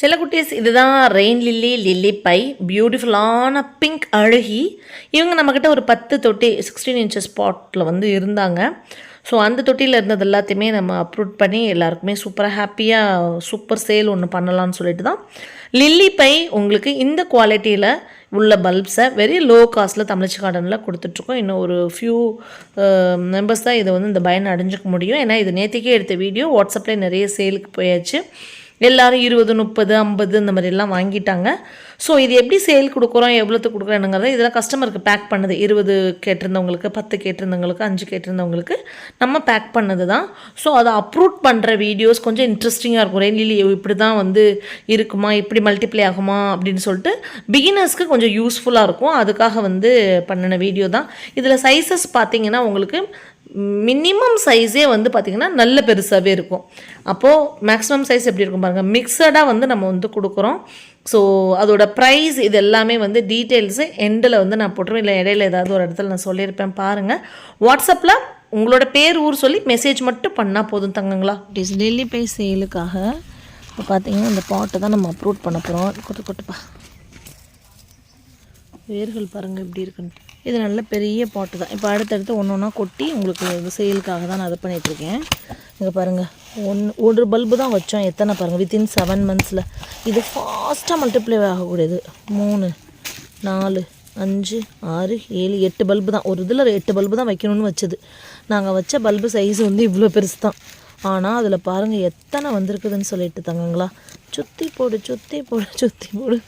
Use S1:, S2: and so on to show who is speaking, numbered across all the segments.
S1: செல்லக்குட்டீஸ் இதுதான் rain lily lily பை பியூட்டிஃபுல்லான பிங்க் அழகி. இவங்க நம்மக்கிட்ட ஒரு பத்து தொட்டி சிக்ஸ்டீன் இன்ச்சஸ் ஸ்பாட்டில் வந்து இருந்தாங்க. ஸோ அந்த தொட்டியில் இருந்தது எல்லாத்தையுமே நம்ம அப்ரூட் பண்ணி எல்லாருக்குமே சூப்பராக ஹாப்பியாக சூப்பர் சேல் ஒன்று பண்ணலாம்னு சொல்லிட்டு தான். லில்லி பை உங்களுக்கு இந்த குவாலிட்டியில் உள்ள பல்ப்ஸை வெரி லோ காஸ்ட்டில் தமிழ்ச்சி கார்டனில் கொடுத்துட்ருக்கோம். இன்னும் ஒரு ஃபியூ மெம்பர்ஸ் தான் இதை வந்து இந்த பயன் அடைஞ்சிக்க முடியும். ஏன்னா இது நேற்றுக்கே எடுத்த வீடியோ வாட்ஸ்அப்பில் நிறைய சேலுக்கு போயாச்சு. எல்லாரும் இருபது முப்பது ஐம்பது இந்த மாதிரிலாம் வாங்கிட்டாங்க. ஸோ இது எப்படி சேல் கொடுக்குறோம் எவ்வளோத்துக்கு கொடுக்குறோங்கிறத இதெல்லாம் கஸ்டமருக்கு பேக் பண்ணுது. இருபது கேட்டிருந்தவங்களுக்கு பத்து கேட்டிருந்தவங்களுக்கு அஞ்சு கேட்டிருந்தவங்களுக்கு நம்ம பேக் பண்ணது தான் ஸோ அதை அப்ரூவ் பண்ணுற வீடியோஸ் கொஞ்சம் இன்ட்ரெஸ்டிங்காக இருக்கும். ரெயின்லியோ இப்படி தான் வந்து இருக்குமா? இப்படி மல்டிப்ளை ஆகுமா? அப்படின்னு சொல்லிட்டு பிகினர்ஸ்க்கு கொஞ்சம் யூஸ்ஃபுல்லாக இருக்கும். அதுக்காக வந்து பண்ணின வீடியோ தான். இதில் சைஸஸ் பார்த்தீங்கன்னா உங்களுக்கு மினிமம் சைஸே வந்து பார்த்திங்கன்னா நல்ல பெருசாகவே இருக்கும். அப்போது மேக்ஸிமம் சைஸ் எப்படி இருக்கும் பாருங்கள் மிக்சடாக வந்து நம்ம வந்து கொடுக்குறோம். ஸோ அதோட ப்ரைஸ் இது எல்லாமே வந்து டீட்டெயில்ஸு எண்டில் வந்து நான் போட்டுருவேன். இல்லை இடையில ஏதாவது ஒரு இடத்துல நான் சொல்லியிருப்பேன் பாருங்கள் வாட்ஸ்அப்பில் உங்களோட பேர் ஊர் சொல்லி மெசேஜ் மட்டும் பண்ணால் போதும் தங்கங்களா? இஸ் டெல்லி பை சேலுக்காக இப்போ பார்த்தீங்கன்னா இந்த பாட்டை தான் நம்ம அப்லோட் பண்ண போகிறோம் கொட்டு கொட்டுப்பா. வேர்கள் பாருங்கள் எப்படி இருக்குன்ட்டு இது நல்ல பெரிய பாட்டு தான். இப்போ அடுத்தடுத்து ஒன்று ஒன்றா கொட்டி உங்களுக்கு சேலுக்காக தான் நான் இது பண்ணிகிட்ருக்கேன் இங்கே பாருங்கள் ஒன் ஒரு பல்பு தான் வச்சோம். எத்தனை பாருங்கள் வித்தின் செவன் மந்த்ஸில் இது ஃபாஸ்ட்டாக மல்டிப்ளை ஆகக்கூடியது. மூணு நாலு அஞ்சு ஆறு ஏழு எட்டு பல்பு தான். ஒரு இதில் எட்டு பல்பு தான் வைக்கணும்னு வச்சது. நாங்கள் வச்ச பல்பு சைஸ் வந்து இவ்வளோ பெருசு தான் ஆனால் அதில் பாருங்கள் எத்தனை வந்திருக்குதுன்னு சொல்லிட்டு தங்கங்களா. சுற்றி போடு சுற்றி போடு சுற்றி போடு.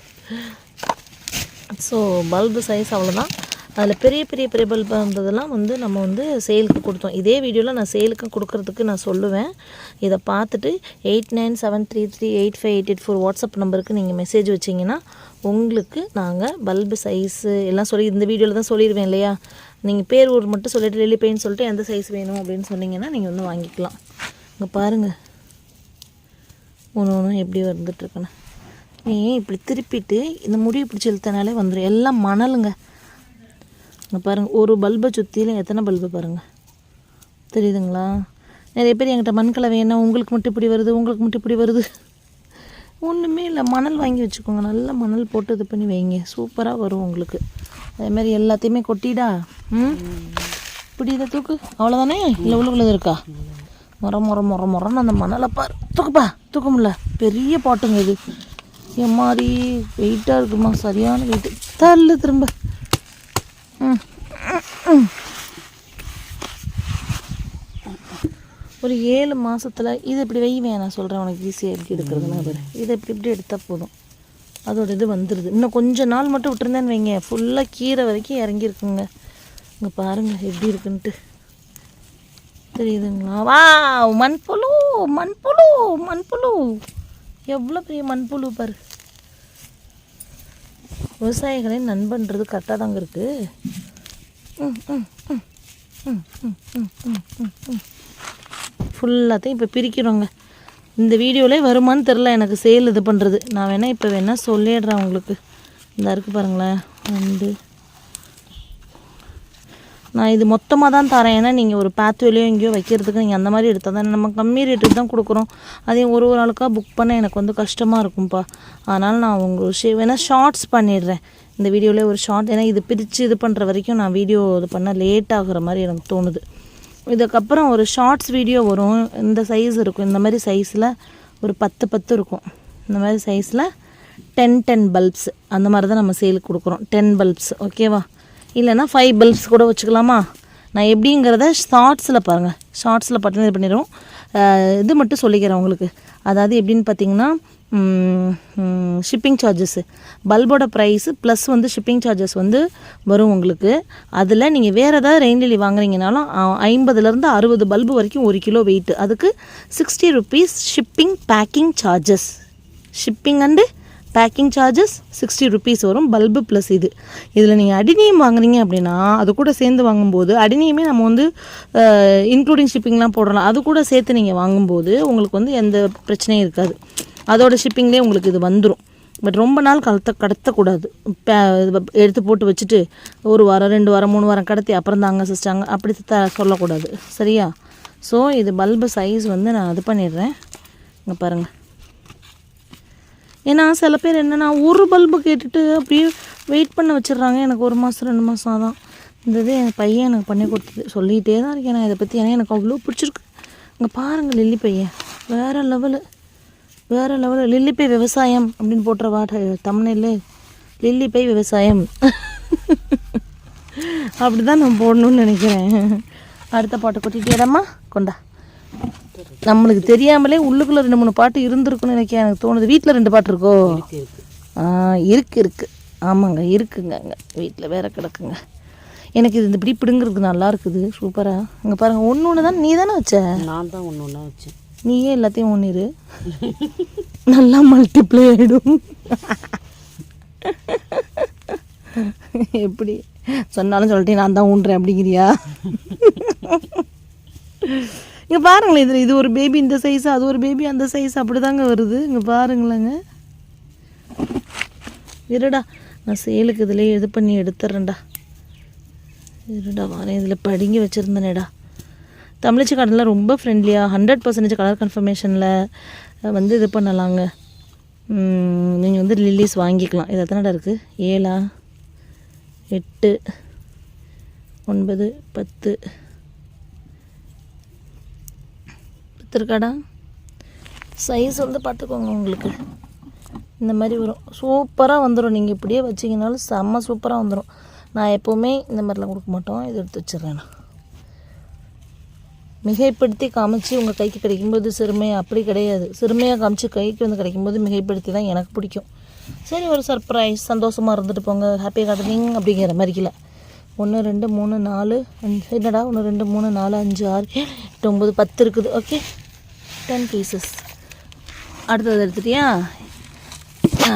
S1: ஸோ பல்பு சைஸ் அவ்வளோதான் அதில் பெரிய பெரிய பெரிய இருந்ததெல்லாம் வந்து நம்ம வந்து சேலுக்கு கொடுத்தோம். இதே வீடியோவில் நான் சேலுக்கு கொடுக்கறதுக்கு நான் சொல்லுவேன். இதை பார்த்துட்டு eight nine seven three three eight five eight eight four whatsapp நம்பருக்கு நீங்கள் மெசேஜ் வச்சிங்கன்னா உங்களுக்கு நாங்கள் பல்பு சைஸு எல்லாம் சொல்லி இந்த வீடியோவில் தான் சொல்லிடுவேன் இல்லையா? நீங்கள் பேர் ஊர் மட்டும் சொல்லிட்டு லெலி பெயின் சொல்லிட்டு எந்த சைஸ் வேணும் அப்படின்னு சொன்னீங்கன்னா நீங்கள் வந்து வாங்கிக்கலாம். இங்கே பாருங்கள் ஒன்று ஒன்று எப்படி வந்துட்டுருக்குன்னு நீ இப்படி திருப்பிட்டு இந்த முடிவு பிடிச்சி இழுத்தனாலே வந்துடும் எல்லாம் மணலுங்க. பாருங்கள் ஒரு பல்பை சுற்றிலும் எத்தனை பல்பு பாருங்கள் தெரியுதுங்களா? நிறைய பேர் என்கிட்ட மண்கலவை என்ன உங்களுக்கு மட்டும் இப்படி வருது உங்களுக்கு மட்டும் இப்படி வருது. ஒன்றுமே இல்லை மணல் வாங்கி வச்சுக்கோங்க. நல்லா மணல் போட்டு இது பண்ணி வைங்க. சூப்பராக வரும் உங்களுக்கு. அதே மாதிரி எல்லாத்தையுமே கொட்டிடா? ம்? இப்படி இதை தூக்கு? அவ்வளோதானே இல்லை உள்ளுக்குள்ளது இருக்கா? முற முற முற முறன்னு அந்த மணலை பாரு. தூக்குப்பா தூக்க முடியல. பெரிய பாட்டுங்க இது. என் மாதிரி வெயிட்டாக இருக்குமா? சரியான வெயிட்டு தள்ளு திரும்ப. ஒரு ஏழு மாதத்தில் இது இப்படி வைவேன் நான் சொல்கிறேன் உனக்கு ஈஸியாக எப்படி எடுக்கிறதுனா பாரு. இதை இப்படி இப்படி எடுத்தால் போதும். அதோட இது வந்துடுது இன்னும் கொஞ்ச நாள் மட்டும் விட்டுருந்தேன்னு வைங்க. ஃபுல்லாக கீரை வரைக்கும் இறங்கியிருக்குங்க. இங்கே பாருங்கள் எப்படி இருக்குன்ட்டு. தெரியுதுங்களா? வா மண்புழு மண்புழு மண்புழு. எவ்வளோ பெரிய மண்புழு பாரு. விவசாயிகளின் நண்பன்றது கரெக்டாக தாங்க இருக்குது ஃபுல்லாத்தையும் இப்போ பிரிக்கிறோங்க. இந்த வீடியோவிலே வருமானு தெரில எனக்கு சேல் இது பண்ணுறது நான் வேணால் இப்போ வேணால் சொல்லிடுறேன் உங்களுக்கு. இந்த இருக்குது பாருங்களேன். ரெண்டு நான் இது மொத்தமாக தான் தரேன். ஏன்னா நீங்கள் ஒரு பேத்வேலையோ எங்கேயோ வைக்கிறதுக்கு நீங்கள் அந்த மாதிரி எடுத்தால் தான் நம்ம கம்மி ரேட்டுக்கு தான் கொடுக்குறோம். அதையும் ஒரு ஒரு ஆளுக்காக புக் பண்ண எனக்கு வந்து கஷ்டமாக இருக்கும்ப்பா அதனால் நான் உங்களுக்கு ஷே வேணால் ஷார்ட்ஸ் பண்ணிடுறேன். இந்த வீடியோவில் ஒரு ஷார்ட் ஏன்னா இது பிரித்து இது பண்ணுற வரைக்கும் நான் வீடியோ இது பண்ண லேட் ஆகுற மாதிரி எனக்கு தோணுது. இதுக்கப்புறம் ஒரு ஷார்ட்ஸ் வீடியோ வரும். இந்த சைஸ் இருக்கும். இந்த மாதிரி சைஸில் ஒரு பத்து பத்து இருக்கும். இந்த மாதிரி சைஸில் டென் டென் பல்ப்ஸ் அந்த மாதிரி தான் நம்ம சேலுக்கு கொடுக்குறோம். டென் பல்ப்ஸ் ஓகேவா இல்லைன்னா ஃபைவ் பல்ப்ஸ் கூட வச்சுக்கலாமா? நான் எப்படிங்கிறத ஷார்ட்ஸில் பாருங்கள் ஷார்ட்ஸில் பார்த்தீங்கன்னா இது பண்ணிடுவோம் இது மட்டும் சொல்லிக்கிறேன் உங்களுக்கு. அதாவது எப்படின்னு பார்த்தீங்கன்னா ஷிப்பிங் சார்ஜஸ்ஸு பல்போட ப்ரைஸு ப்ளஸ் வந்து ஷிப்பிங் சார்ஜஸ் வந்து வரும் உங்களுக்கு. அதில் நீங்கள் வேறு ஏதாவது ரெயின்லி வாங்குறீங்கனாலும் ஐம்பதுலேருந்து அறுபது பல்பு வரைக்கும் ஒரு கிலோ வெயிட்டு அதுக்கு sixty rupees shipping packing charges shipping and packing charges sixty rupees வரும். பல்பு ப்ளஸ் இது. இதில் நீங்கள் அடினியம் வாங்குறீங்க அப்படின்னா அது கூட சேர்ந்து வாங்கும்போது அடினியமே நம்ம வந்து இன்க்ளூடிங் ஷிப்பிங்லாம் போடலாம். அது கூட சேர்த்து நீங்கள் வாங்கும்போது உங்களுக்கு வந்து எந்த பிரச்சனையும் இருக்காது. அதோட ஷிப்பிங்லேயே உங்களுக்கு இது வந்துடும் பட் ரொம்ப நாள் கடத்த கடத்தக்கூடாது. பே இது எடுத்து போட்டு வச்சுட்டு ஒரு வாரம் ரெண்டு வாரம் மூணு வாரம் கடத்தி அப்புறம் தாங்க சிஸ்டாங்க அப்படி த சொல்லக்கூடாது. சரியா? ஸோ இது பல்பு சைஸ் வந்து நான் இது பண்ணிடுறேன். இங்கே பாருங்கள் ஏன்னா சில பேர் என்னென்னா ஒரு பல்பு கேட்டுட்டு அப்படியே வெயிட் பண்ண வச்சிடுறாங்க. எனக்கு ஒரு மாதம் ரெண்டு மாதம் தான் இந்த இது என் பையன் எனக்கு பண்ணி கொடுத்தது. சொல்லிகிட்டே தான் இருக்கேன். நான் இதை பற்றி ஏன்னா எனக்கு அவ்வளோ பிடிச்சிருக்கு. இங்கே பாருங்கள் லில்லி பையன். வேறு லெவலு வேறு லெவலு லில்லி பை விவசாயம் அப்படின்னு போட்டுற வாட்ட தமிழில் லில்லி பை விவசாயம். அப்படி தான் நான் போடணும்னு நினைக்கிறேன். அடுத்த பாட்டை கொட்டிட்டேடம்மா கொண்டா. நம்மளுக்கு தெரியாமலே உள்ளுக்குள்ளே ரெண்டு மூணு பாட்டு இருந்திருக்குன்னு நினைக்கிறேன் எனக்கு தோணுது. வீட்டில் ரெண்டு பாட்டு இருக்கோ? ஆ இருக்கு இருக்கு. ஆமாங்க இருக்குங்க அங்கே. வீட்டில் வேற கிடக்குங்க. எனக்கு இது இந்த இப்படி பிடுங்கிறதுக்கு நல்லா இருக்குது. சூப்பராக இங்கே பாருங்கள் ஒன்று ஒன்று தான். நீ தானே வச்ச?
S2: நான் தான் ஒன்று ஒன்றா வச்சேன்.
S1: நீயே எல்லாத்தையும் ஒன்றிரு நல்லா மல்டிப்ளை ஆகிடும் எப்படி? சொன்னாலும் சொல்லிட்டு நான் தான் ஊன்றேன் அப்படிங்கிறியா? இங்கே பாருங்களேன் இதில் இது ஒரு பேபி இந்த சைஸ் அது ஒரு பேபி அந்த சைஸ் அப்படி தாங்க வருது. இங்கே பாருங்களேங்க. இருடா நான் சேலுக்கு இதில் இது பண்ணி எடுத்துட்றேன்டா இருடா வாரேன் இதில் படிங்கி வச்சுருந்தேனேடா. தமிழச்சி கடலில் ரொம்ப ஃப்ரெண்ட்லியாக ஹண்ட்ரட் பர்சன்டேஜ் கலர் கன்ஃபர்மேஷனில் வந்து இது பண்ணலாங்க. நீங்கள் வந்து லில்லிஸ் வாங்கிக்கலாம். இது எத்தனைடா இருக்குது ஏழா? எட்டு ஒன்பது பத்து பத்து சைஸ் வந்து பார்த்துக்கோங்க உங்களுக்கு. இந்த மாதிரி வரும். சூப்பராக வந்துடும் நீங்கள் இப்படியே வச்சிங்கனாலும் செம்ம சூப்பராக வந்துடும் நான் எப்போவுமே இந்த மாதிரிலாம் கொடுக்க மாட்டோம். இது எடுத்து வச்சிடுறேன் நான். மிகைப்படுத்தி காமிச்சு உங்கள் கைக்கு கிடைக்கும்போது சிறுமையாக அப்படி கிடையாது. சிறுமையாக காமிச்சு கைக்கு வந்து கிடைக்கும்போது மிகைப்படுத்தி தான் எனக்கு பிடிக்கும். சரி ஒரு சர்ப்ரைஸ் சந்தோஷமாக இருந்துட்டு போங்க. ஹாப்பி கார்டனிங் அப்படிங்கிற மாதிரி இல்லை ஒன்று ரெண்டு மூணு நாலு அஞ்சு. என்னடா? ஒன்று ரெண்டு மூணு நாலு அஞ்சு ஆறு. எட்டு ஒம்பது பத்து இருக்குது. ஓகே டென் பீசஸ் அடுத்தது எடுத்துட்டியா?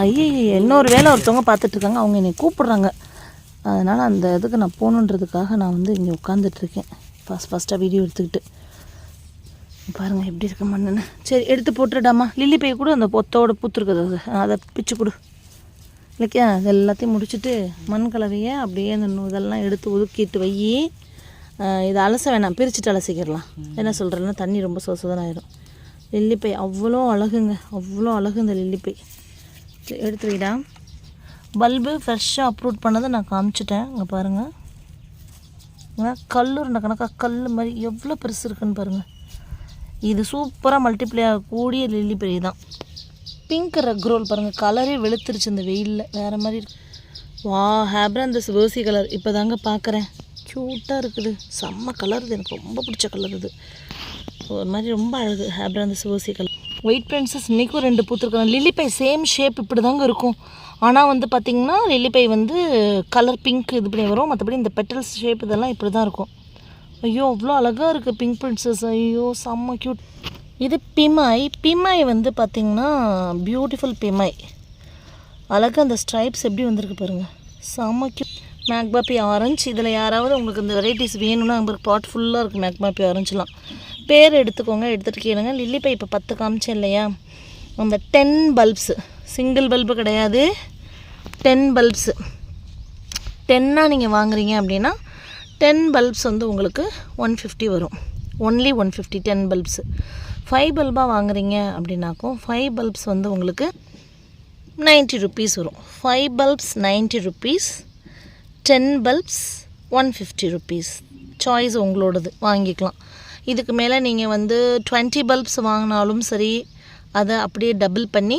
S1: ஐயே இன்னொரு வேலை ஒருத்தவங்க பார்த்துட்ருக்காங்க. அவங்க என்னை கூப்பிட்றாங்க. அதனால் அந்த இதுக்கு நான் போகணுன்றதுக்காக நான் வந்து இங்கே உட்காந்துட்ருக்கேன் ஃபஸ்ட் ஃபஸ்ட்டாக வீடியோ எடுத்துக்கிட்டு. பாருங்கள் எப்படி இருக்க மண்ணுன்னு. சரி எடுத்து போட்டுடாமா லில்லி பை கூட. அந்த பொத்தோட பூத்துருக்குது அது. அதை பிச்சு கொடு. இல்லைக்கா அது எல்லாத்தையும் முடிச்சுட்டு மண் கலவையை அப்படியே அந்த இதெல்லாம் எடுத்து ஒதுக்கிட்டு வை இதை அலச வேணாம். பிரிச்சுட்டு அலசிக்கிடலாம். என்ன சொல்கிறேன்னா தண்ணி ரொம்ப சொசதான் ஆயிரும். லில்லிப்பை. அவ்வளோ அழகுங்க. அவ்வளோ அழகு இந்த லில்லிப்பை. சரி, எடுத்து வைடா. பல்பு ஃப்ரெஷ்ஷாக அப்ரூட் பண்ணதை நான் காமிச்சிட்டேன். இங்கே பாருங்கள் கல்லுருண்ட கணக்காக கல் மாதிரி எவ்வளோ பெருசு இருக்குன்னு பாருங்கள் இது சூப்பராக மல்டிப்ளை ஆகக்கூடிய லில்லி பெரிய தான் பிங்க் ரக்ரோல் பாருங்கள் கலரே வெளுத்துருச்சு இந்த வெயிலில். வேறு மாதிரி இருக்கு. வா ஹேப்ரா இந்த சிவசி கலர் இப்போ தாங்க பார்க்குறேன் க்யூட்டாக இருக்குது. செம்ம கலர் இது. எனக்கு ரொம்ப பிடிச்ச கலர் இது. ஒரு மாதிரி ரொம்ப அழகு. அப்புறம் அந்த சிவசி கலர். ஒயிட் பிரின்சஸ் இன்றைக்கும் ரெண்டு பூத்துருக்காங்க. லில்லிப்பை சேம் ஷேப் இப்படி தாங்க இருக்கும். ஆனால் வந்து பார்த்திங்கன்னா லில்லிப்பை வந்து கலர் பிங்க் இது பண்ணி வரும். மற்றபடி இந்த பெட்டல்ஸ் ஷேப் இதெல்லாம் இப்படி தான் இருக்கும். ஐயோ அவ்வளோ அழகாக இருக்குது பிங்க் பிரின்சஸ் ஐயோ செம்ம க்யூட் இது பிமாய் பிமாய் வந்து பார்த்திங்கன்னா பியூட்டிஃபுல் பிமாய் அழகாக அந்த ஸ்ட்ரைப்ஸ் எப்படி வந்திருக்கு பாருங்கள் செம்ம க்யூட் மேக்பாப்பி ஆரஞ்சு இதில் யாராவது உங்களுக்கு இந்த வெரைட்டிஸ் வேணும்னா உங்களுக்கு பாட் ஃபுல்லாக இருக்குது மேக்பாப்பி ஆரஞ்சுலாம் பேர் எடுத்துக்கோங்க எடுத்துகிட்டு கேளுங்க. லில்லி பை இப்போ பத்து காமிச்சேன் இல்லையா? அந்த டென் பல்ப்ஸு சிங்கிள் பல்பு கிடையாது. டென் பல்ப்ஸு டென்னாக நீங்கள் வாங்குறீங்க அப்படின்னா டென் பல்ப்ஸ் வந்து உங்களுக்கு ஒன் ஃபிஃப்டி வரும். Only one fifty ten bulbs five பல்பாக வாங்குறீங்க அப்படின்னாக்கும் ஃபைவ் பல்ப்ஸ் வந்து உங்களுக்கு நைன்ட்டி ருபீஸ் வரும். Five bulbs ninety rupees ten bulbs one fifty rupees choice உங்களோடது. வாங்கிக்கலாம். இதுக்கு மேலே நீங்கள் வந்து டுவெண்ட்டி பல்ப்ஸ் வாங்கினாலும் சரி அதை அப்படியே டபுள் பண்ணி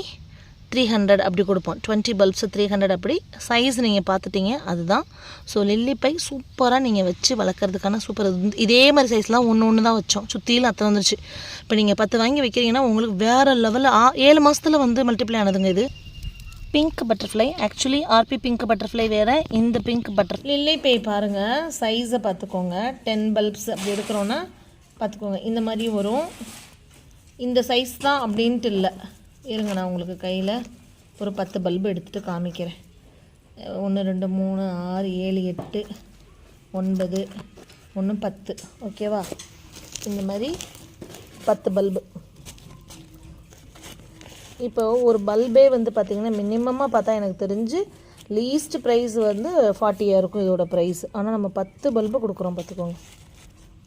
S1: த்ரீ ஹண்ட்ரட் அப்படி கொடுப்போம். டுவெண்ட்டி பல்ப்ஸு த்ரீ ஹண்ட்ரட் அப்படி. சைஸ் நீங்கள் பார்த்துட்டீங்க அதுதான். ஸோ லில்லிப்பை சூப்பராக நீங்கள் வச்சு வளர்க்குறதுக்கான சூப்பர் இதே மாதிரி சைஸ்லாம் ஒன்று ஒன்று தான் வச்சோம். சுற்றிலும் அத்தை வந்துருச்சு. இப்போ நீங்கள் பத்து வாங்கி வைக்கிறீங்கன்னா உங்களுக்கு வேறு லெவலில் ஆ ஏழு மாதத்தில் வந்து மல்டிப்ளை ஆனதுங்க இது. பிங்க் பட்டர்ஃப்ளை ஆக்சுவலி ஆர்பி பிங்க் பட்டர்ஃப்ளை வேறு இந்த பிங்க் பட்டர் லில்லி பாருங்கள் சைஸை பார்த்துக்கோங்க. டென் பல்ப்ஸ் அப்படி எடுக்கிறோன்னா பார்த்துக்கோங்க இந்த மாதிரி வரும். இந்த சைஸ் தான் அப்படின்ட்டு இல்லை. இருங்க நான் உங்களுக்கு கையில் ஒரு பத்து பல்பு எடுத்துகிட்டு காமிக்கிறேன். ஒன்று ரெண்டு மூணு ஆறு ஏழு எட்டு ஒன்பது ஒன்று பத்து. ஓகேவா இந்த மாதிரி பத்து பல்பு இப்போ ஒரு பல்பே வந்து பார்த்திங்கன்னா மினிமமாக பார்த்தா எனக்கு தெரிஞ்சு லீஸ்ட் ப்ரைஸ் வந்து ஃபார்ட்டியாக இருக்கும் இதோட ப்ரைஸ் ஆனால் நம்ம பத்து பல்பு கொடுக்குறோம் பார்த்துக்கோங்க.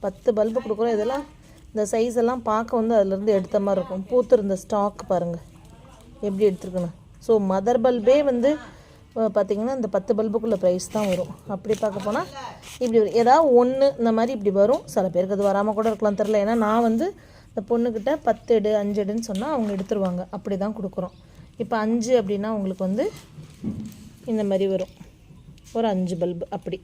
S1: பத்து பல்பு கொடுக்குறோம். இதெல்லாம் இந்த சைஸ் எல்லாம் பார்க்க வந்து அதுலேருந்து எடுத்த மாதிரி இருக்கும். பூத்துருந்த ஸ்டாக் பாருங்கள் எப்படி எடுத்துருக்கணும்? ஸோ மதர் பல்பே வந்து பார்த்திங்கன்னா இந்த பத்து பல்புக்குள்ள ப்ரைஸ் தான் வரும். அப்படி பார்க்க போனால் இப்படி வரும். ஏதாவது ஒன்று இந்த மாதிரி இப்படி வரும். சில பேருக்கு அது வராமல் கூட இருக்கலாம் தெரில ஏன்னா நான் வந்து இந்த பொண்ணுக்கிட்ட பத்து எடு அஞ்சு எடுன்னு சொன்னால் அவங்க எடுத்துருவாங்க. அப்படி தான் கொடுக்குறோம். இப்போ அஞ்சு அப்படின்னா உங்களுக்கு வந்து இந்த மாதிரி வரும். ஒரு அஞ்சு பல்பு அப்படி.